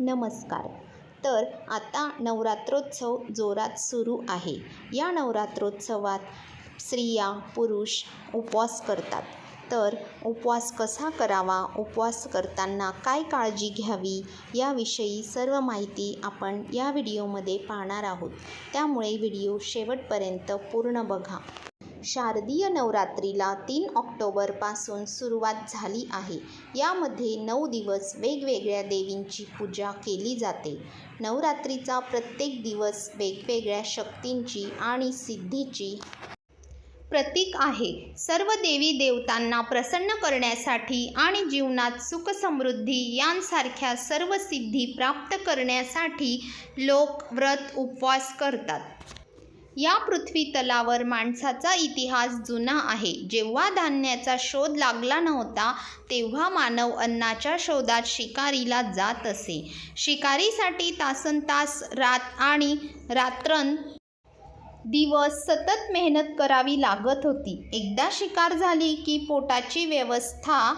नमस्कार. तर आता नवरात्रोत्सव जोरात सुरू आहे. या नवरात्रोत्सवात स्त्रिया पुरुष उपवास करतात. तर उपवास कसा करावा उपवास करताना काय काळजी घ्यावी याविषयी सर्व माहिती आपण या व्हिडिओमध्ये पाहणार आहोत. त्यामुळे व्हिडिओ शेवटपर्यंत पूर्ण बघा. शारदीय नवरात्रीला तीन ऑक्टोबरपासून सुरुवात झाली आहे. यामध्ये नऊ दिवस वेगवेगळ्या देवींची पूजा केली जाते. नवरात्रीचा प्रत्येक दिवस वेगवेगळ्या शक्तींची आणि सिद्धीची प्रतीक आहे. सर्व देवी देवतांना प्रसन्न करण्यासाठी आणि जीवनात सुख समृद्धी यांसारख्या सर्व सिद्धी प्राप्त करण्यासाठी लोक व्रत उपवास करतात. या पृथ्वी तलावर माणसाचा इतिहास जुना आहे. जेव्हा धान्याचा शोध लागला नव्हता तेव्हा मानव अन्नाच्या शोधात शिकारीला जात असे. शिकारीसाठी तासनतास रात आणि रात्रन दिवस सतत मेहनत करावी लागत होती. एकदा शिकार झाली की पोटाची व्यवस्था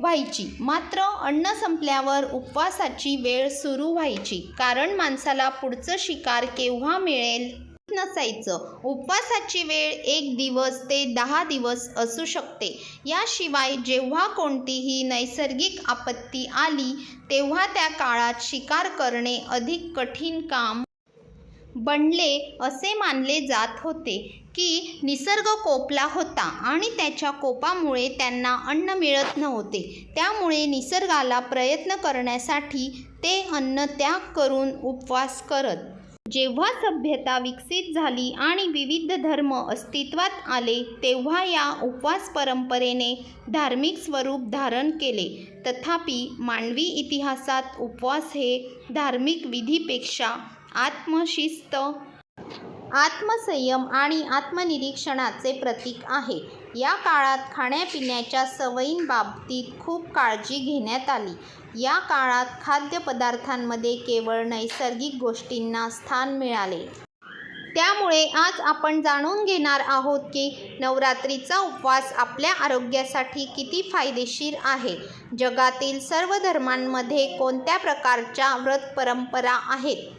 व्हायची. मात्र अन्न संपल्यावर उपवासाची वेळ सुरू व्हायची. कारण माणसाला पुढचं शिकार केव्हा मिळेल? नसायचं. उपवासाची वेळ एक दिवस ते दहा दिवस असू शकते. याशिवाय जेव्हा कोणतीही नैसर्गिक आपत्ती आली तेव्हा त्या काळात शिकार करणे अधिक कठीण काम बनले असे मानले जात होते की निसर्ग कोपला होता आणि त्याच्या कोपामुळे त्यांना अन्न मिळत नव्हते. त्यामुळे निसर्गाला प्रयत्न करण्यासाठी ते अन्न त्याग करून उपवास करत जेव्हा सभ्यता विकसित झाली आणि विविध धर्म अस्तित्वात आले तेव्हा या उपवास परंपरेने धार्मिक स्वरूप धारण केले. तथापि मानवी इतिहासात उपवास हे धार्मिक विधीपेक्षा आत्मशिस्त आत्मसंयम आणि आत्मनिरीक्षणाचे प्रतीक आहे. या काळात खाण्यापिण्याच्या सवयींबाबतीत खूप काळजी घेण्यात आली. या काळात खाद्यपदार्थांमध्ये केवळ नैसर्गिक गोष्टींना स्थान मिळाले. त्यामुळे आज आपण जाणून घेणार आहोत की नवरात्रीचा उपवास आपल्या आरोग्यासाठी किती फायदेशीर आहे. जगातील सर्व धर्मांमध्ये कोणत्या प्रकारच्या व्रत परंपरा आहेत?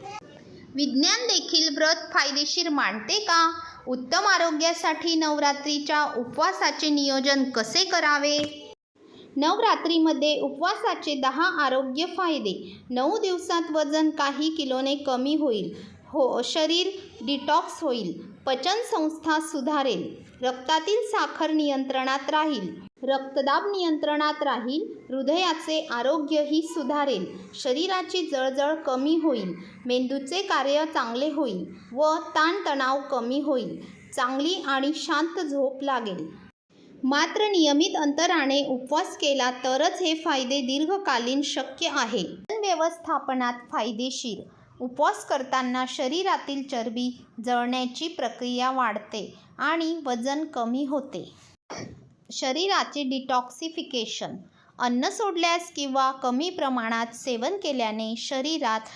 विज्ञान देखील व्रत फायदेशीर मानते का? उत्तम आरोग्यासाठी नवरात्रीच्या उपवासाचे नियोजन कसे करावे? नवरात्रीमध्ये उपवासाचे दहा आरोग्य फायदे. नऊ दिवसात वजन काही किलोने कमी होईल. हो शरीर डिटॉक्स होईल. पचनसंस्था सुधारेल. रक्तातील साखर नियंत्रणात राहील. रक्तदाब नियंत्रणात राहील हृदयाचे आरोग्यही सुधारेल शरीराची जळजळ कमी होईल मेंदूचे कार्य चांगले होईल व ताणतणाव कमी होईल चांगली आणि शांत झोप लागेल. मात्र नियमित अंतराने उपवास केला तरच हे फायदे दीर्घकालीन शक्य आहे. व्यवस्थापनात फायदेशीर. उपवास करताना शरीरातील चरबी जळण्याची प्रक्रिया वाढते आणि वजन कमी होते. शरीराचे डिटॉक्सिफिकेशन अन्न सोडल्यास किंवा कमी प्रमाणात सेवन केल्याने शरीरात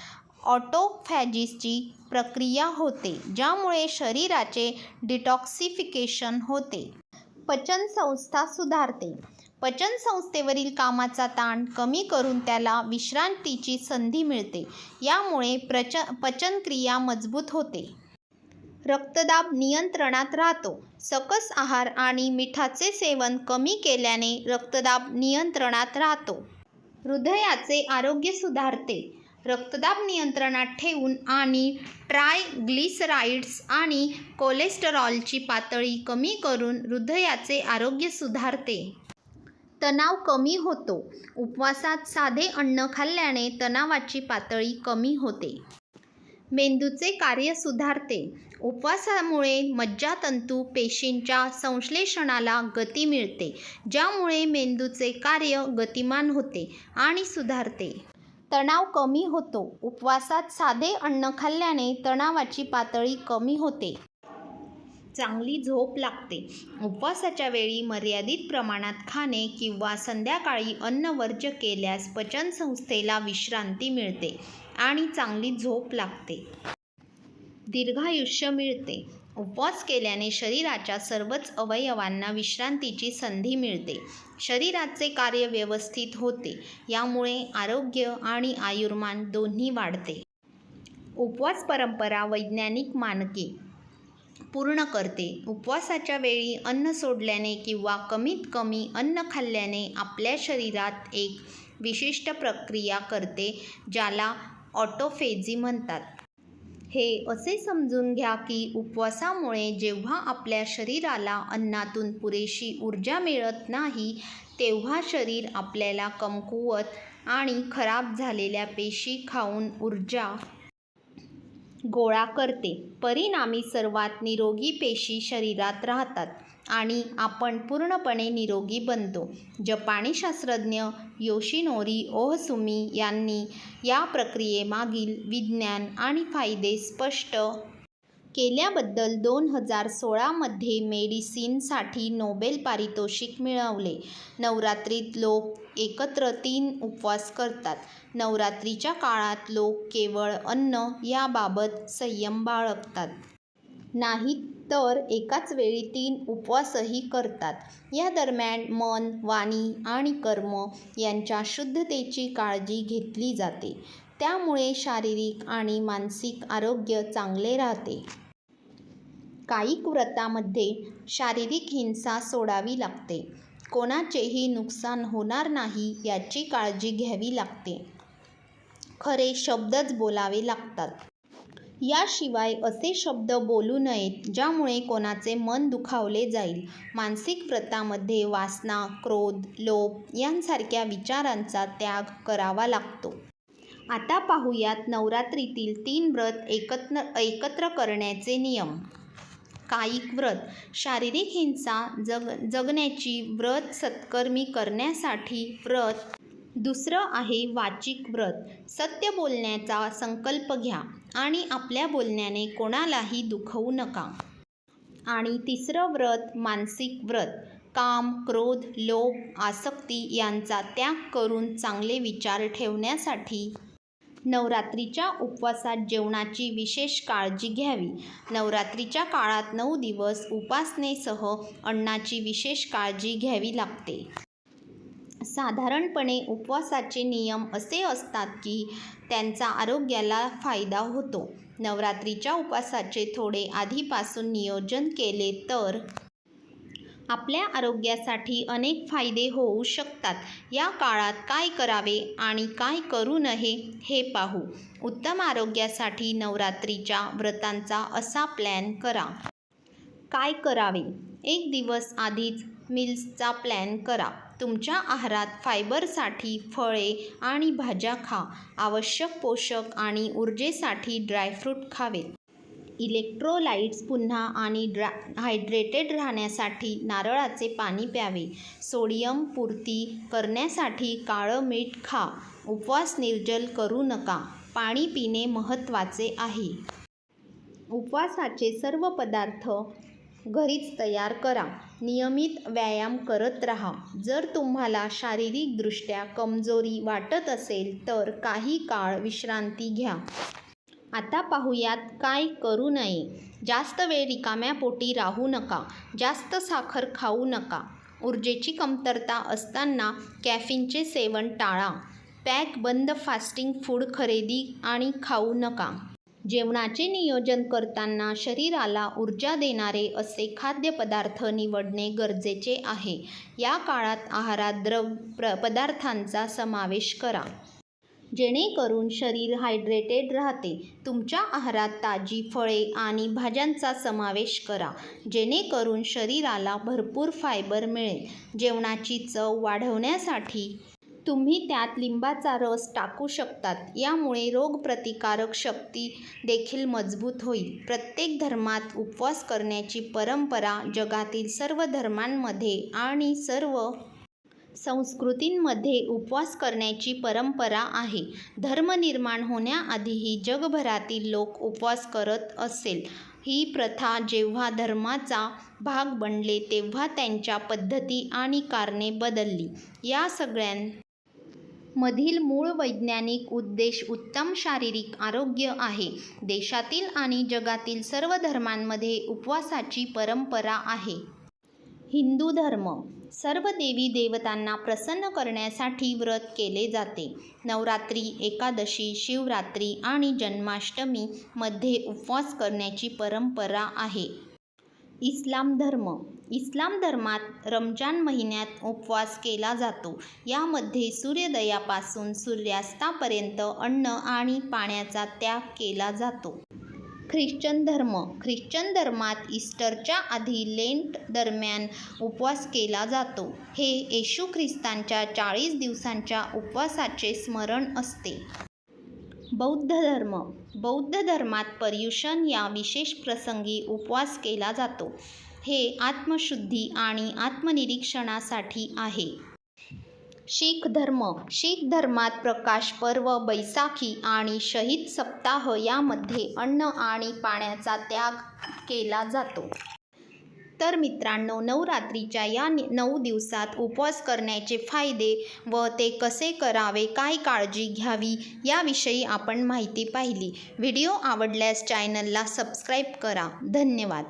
ऑटोफॅजिसची प्रक्रिया होते ज्यामुळे शरीराचे डिटॉक्सिफिकेशन होते. पचनसंस्था सुधारते. पचनसंस्थेवरील कामाचा ताण कमी करून त्याला विश्रांतीची संधी मिळते यामुळे प्रच पचनक्रिया मजबूत होते. रक्तदाब नियंत्रणात राहतो. सकस आहार आणि मिठाचे सेवन कमी केल्याने रक्तदाब नियंत्रणात राहतो. हृदयाचे आरोग्य सुधारते. रक्तदाब नियंत्रणात ठेवून आणि ट्रायग्लिसराईड्स आणि कोलेस्टेरॉलची पातळी कमी करून हृदयाचे आरोग्य सुधारते. तणाव कमी होतो. उपवासात साधे अन्न खाल्ल्याने तणावाची पातळी कमी होते. मेंदूचे कार्य सुधारते. उपवासामुळे मज्जातंतू पेशींच्या संश्लेषणाला गती मिळते ज्यामुळे मेंदूचे कार्य गतिमान होते आणि सुधारते. तणाव कमी होतो. उपवासात साधे अन्न खाल्ल्याने तणावाची पातळी कमी होते. चांगली झोप लागते. उपवासाच्या वेळी मर्यादित प्रमाणात खाणे किंवा संध्याकाळी अन्न वर्ज केल्यास पचनसंस्थेला विश्रांती मिळते. आणि चांगली झोप लागते. दीर्घायुष्य मिळते. उपवास केल्याने शरीराच्या सर्वच अवयवांना विश्रांतीची संधी मिळते. शरीराचे कार्य व्यवस्थित होते. यामुळे आरोग्य आणि आयुर्मान दोन्ही वाढते. उपवास परंपरा वैज्ञानिक मानके पूर्ण करते. उपवासाच्या वेळी अन्न सोडल्याने किंवा कमीत कमी अन्न खाल्ल्याने आपल्या शरीरात एक विशिष्ट प्रक्रिया करते ज्याला ऑटोफेजी म्हणतात. हे असे समजून घ्या की उपवासामुळे जेव्हा आपल्या शरीराला अन्नातून पुरेशी ऊर्जा मिळत नाही तेव्हा शरीर आपल्याला कमकुवत आणि खराब झालेल्या पेशी खाऊन ऊर्जा गोळा करते. परिणामी सर्वात निरोगी पेशी शरीरात राहतात आणि आपण पूर्णपणे निरोगी बनतो. जपानी शास्त्रज्ञ योशिनोरी ओहसुमी यांनी या प्रक्रियेमागील विज्ञान आणि फायदे स्पष्ट केल्याबद्दल दोन हजार सोळामध्ये मेडिसिनसाठी नोबेल पारितोषिक मिळवले. नवरात्रीत लोक एकत्र तीन उपवास करतात. नवरात्रीच्या काळात लोक केवळ अन्न याबाबत संयम बाळगतात. नाही तर एकाच वेळी तीन उपवासही करतात. या दरम्यान मन वाणी आणि कर्म यांच्या शुद्धतेची काळजी घेतली जाते. त्यामुळे शारीरिक आणि मानसिक आरोग्य चांगले राहते. कायिक व्रतामध्ये शारीरिक हिंसा सोडावी लागते. कोणाचेही नुकसान होणार नाही याची काळजी घ्यावी लागते. खरे शब्दच बोलावे लागतात. याशिवाय असे शब्द बोलू नयेत ज्यामुळे कोणाचे मन दुखावले जाईल. मानसिक व्रतामध्ये वासना क्रोध लोभ यांसारख्या विचारांचा त्याग करावा लागतो. आता पाहूयात नवरात्रीतील तीन व्रत एकत्र एकत्र करण्याचे नियम. कायिक व्रत. शारीरिक हिंसा जग जगण्याची व्रत सत्कर्मी करण्यासाठी व्रत. दुसरं आहे वाचिक व्रत. सत्य बोलण्याचा संकल्प घ्या. आणि आपल्या बोलण्याने कोणालाही दुखवू नका. आणि तिसरं व्रत मानसिक व्रत. काम क्रोध लोभ आसक्ती यांचा त्याग करून चांगले विचार ठेवण्यासाठी नवरात्रीच्या उपवासात जेवणाची विशेष काळजी घ्यावी. नवरात्रीच्या काळात नऊ दिवस उपासनेसह अन्नाची विशेष काळजी घ्यावी लागते. साधारणपणे उपवासाचे नियम असे असतात की त्यांचा आरोग्याला फायदा होतो. नवरात्रीच्या उपवासाचे थोडे आधीपासून नियोजन केले तर आपल्या आरोग्यासाठी अनेक फायदे होऊ शकतात. या काळात काय करावे आणि काय करू नये हे पाहू. उत्तम आरोग्यासाठी नवरात्रीच्या व्रतांचा असा प्लॅन करा. काय करावे? एक दिवस आधीच मिल्सचा प्लॅन करा. तुमच्या आहारात फायबरसाठी फळे आणि भाज्या खा. आवश्यक पोषक आणि ऊर्जेसाठी ड्रायफ्रूट खावेत. इलेक्ट्रोलाइट्स पुन्हा आणि ड्रा हायड्रेटेड राहण्यासाठी नारळाचे पाणी प्यावे. सोडियम पूर्ती करण्यासाठी काळं मीठ खा. उपवास निर्जल करू नका. पाणी पिणे महत्त्वाचे आहे. उपवासाचे सर्व पदार्थ घरीच तयार करा. नियमित व्यायाम करत राहा. जर तुम्हाला शारीरिकदृष्ट्या कमजोरी वाटत असेल तर काही काळ विश्रांती घ्या. आता पाहूयात काय करू नये. जास्त वेळ रिकाम्या पोटी राहू नका. जास्त साखर खाऊ नका. ऊर्जेची कमतरता असताना कॅफिनचे सेवन टाळा. पॅक बंद फास्टिंग फूड खरेदी आणि खाऊ नका. जेवणाचे नियोजन करताना शरीराला ऊर्जा देणारे असे खाद्यपदार्थ निवडणे गरजेचे आहे. या काळात आहारात द्रव प्र पदार्थांचा समावेश करा. जेणेकरून शरीर हायड्रेटेड राहते. तुमच्या आहारात ताजी फळे आणि भाज्यांचा समावेश करा. जेणेकरून शरीराला भरपूर फायबर मिळेल. जेवणाची चव वाढवण्यासाठी तुम्ही त्यात लिंबाचा रस टाकू शकतात. यामुळे रोगप्रतिकारक शक्ती देखील मजबूत होईल. प्रत्येक धर्मात उपवास करण्याची परंपरा जगातील सर्व धर्मांमध्ये आणि सर्व संस्कृतींमध्ये उपवास करण्याची परंपरा आहे. धर्म निर्माण होण्याआधीही जगभरातील लोक उपवास करत असेल. ही प्रथा जेव्हा धर्माचा भाग बनले तेव्हा त्यांच्या पद्धती आणि कारणे बदलली. या सगळ्यां मधील मूळ वैज्ञानिक उद्देश उत्तम शारीरिक आरोग्य आहे. देशातील आणि जगातील सर्व धर्मांमध्ये उपवासाची परंपरा आहे. हिंदू धर्म सर्व देवी देवतांना प्रसन्न करण्यासाठी व्रत केले जाते. नवरात्री एकादशी शिवरात्री आणि जन्माष्टमी मध्ये उपवास करण्याची परंपरा आहे. इस्लाम धर्म. इस्लाम धर्मात रमजान महिन्यात उपवास केला जातो. यामध्ये सूर्योदयापासून सूर्यास्तापर्यंत अन्न आणि पाण्याचा त्याग केला जातो. ख्रिश्चन धर्म. ख्रिश्चन धर्मात ईस्टरच्या आधी लेंट दरम्यान उपवास केला जातो. हे येशू ख्रिस्तांच्या चाळीस दिवसांच्या उपवासाचे स्मरण असते. बौद्ध धर्म. बौद्ध धर्मात पर्युषण या विशेष प्रसंगी उपवास केला जातो. हे आत्मशुद्धी आणि आत्मनिरीक्षणासाठी आहे. शीख धर्म. शीख धर्मात प्रकाश पर्व बैसाखी आणि शहीद सप्ताह यामध्ये अन्न आणि पाण्याचा त्याग केला जातो. तर मित्रांनो नवरात्रीच्या या नि- नऊ दिवसात उपवास करण्याचे फायदे व ते कसे करावे काय काळजी घ्यावी याविषयी आपण माहिती पाहिली. व्हिडिओ आवडल्यास चॅनलला सबस्क्राईब करा. धन्यवाद.